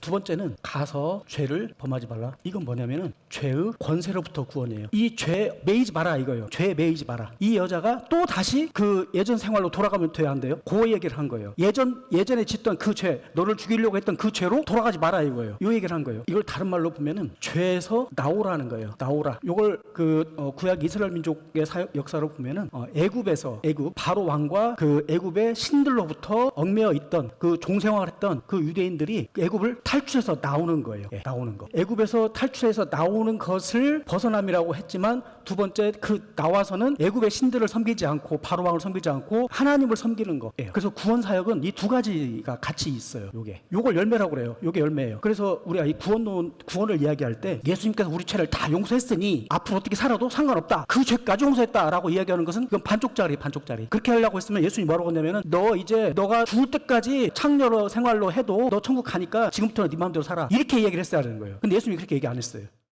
두 번째는 가서 죄를 범하지 말라. 이건 뭐냐면은 죄의 권세로부터 구원이에요. 이 죄 매이지 마라 이거예요. 죄 매이지 마라. 이 여자가 또 다시 그 예전 생활로 돌아가면 돼야 한대요. 그 얘기를 한 거예요. 예전 예전에 짓던 그 죄, 너를 죽이려고 했던 그 죄로 돌아가지 마라 이거예요. 요 얘기를 한 거예요. 이걸 다른 말로 보면은 죄에서 나오라는 거예요. 나오라. 요걸 그 어, 구약 이스라엘 민족의 사- 역사로 보면은 어, 애굽에서 애굽 바로 왕과 그 애굽의 신들로부터 얽매여 있던 그 종생활했던 그 유대인들이 애굽을 탈출해서 나오는 거예요. 예, 나오는 거. 애굽에서 탈출해서 나오는 것을 벗어남이라고 했지만 두 번째 그 나와서는 애굽의 신들을 섬기지 않고 바로 왕을 섬기지 않고 하나님을 섬기는 거. 예. 그래서 구원 사역은 이 두 가지가 같이 있어요. 요게. 요걸 열매라고 그래요. 요게 열매예요. 그래서 우리가 이 구원론 구원을 이야기할 때 예수님께서 우리 죄를 다 용서했으니 앞으로 어떻게 살아도 상관없다. 그 죄까지 용서했다라고 이야기하는 것은 그건 반쪽짜리 반쪽짜리. 그렇게 하려고 했으면 예수님이 뭐라고 했냐면은 너 이제 너가 죽을 때까지 창녀로 생활로 해도 너 천국 가니까 지금부터 는네 마음대로 살아. 이렇게 얘기를 했어야 되는 거예요. 근데 예수님이 그렇게 얘기 안 했어요.